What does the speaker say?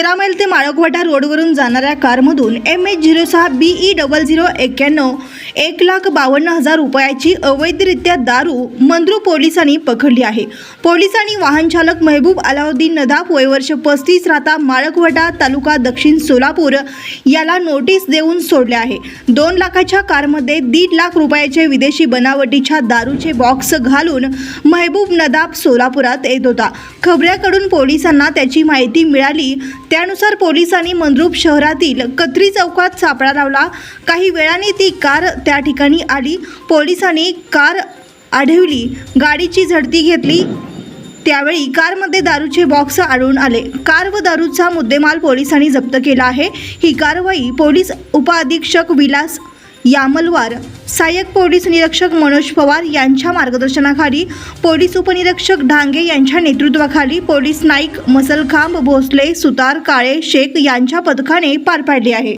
तेरा मैल ते माळकवाटा रोडवरून जाणाऱ्या कारमधून एम एच झिरो सहा बी ई डबल झिरो एक्क्याण्णव एक लाख बावन्न हजार रुपयाची अवैधरित्या दारू मंद्रू पोलिसांनी पकडली आहे. पोलिसांनी वाहन चालक महबूब अलाउद्दीन नदाब वयवर्ष पस्तीस राहता माळकवटा तालुका दक्षिण सोलापूर याला नोटीस देऊन सोडले आहे. दोन लाखाच्या कारमध्ये दीड लाख रुपयाचे विदेशी बनावटीच्या दारूचे बॉक्स घालून महबूब नदाब सोलापुरात येत होता. खबऱ्याकडून पोलिसांना त्याची माहिती मिळाली. त्यानुसार पोलिसांनी मंद्रुप शहरातील कत्री चौकात सापळा लावला. काही वेळाने ती कार त्या ठिकाणी आली. पोलिसांनी कार आढळली गाडीची झडती घेतली. त्यावेळी कारमध्ये दारूचे बॉक्स आढळून आले. कार व दारूचा मुद्देमाल पोलिसांनी जप्त केला आहे. ही कारवाई पोलीस उपअधीक्षक विलास यामलवार सहाय्यक पोलीस निरीक्षक मनोज पवार यांच्या मार्गदर्शनाखाली पोलीस उपनिरीक्षक ढांगे यांच्या नेतृत्वाखाली पोलीस नाईक मसलखांब भोसले सुतार काळे शेख यांच्या पथकाने पार पाडली आहे.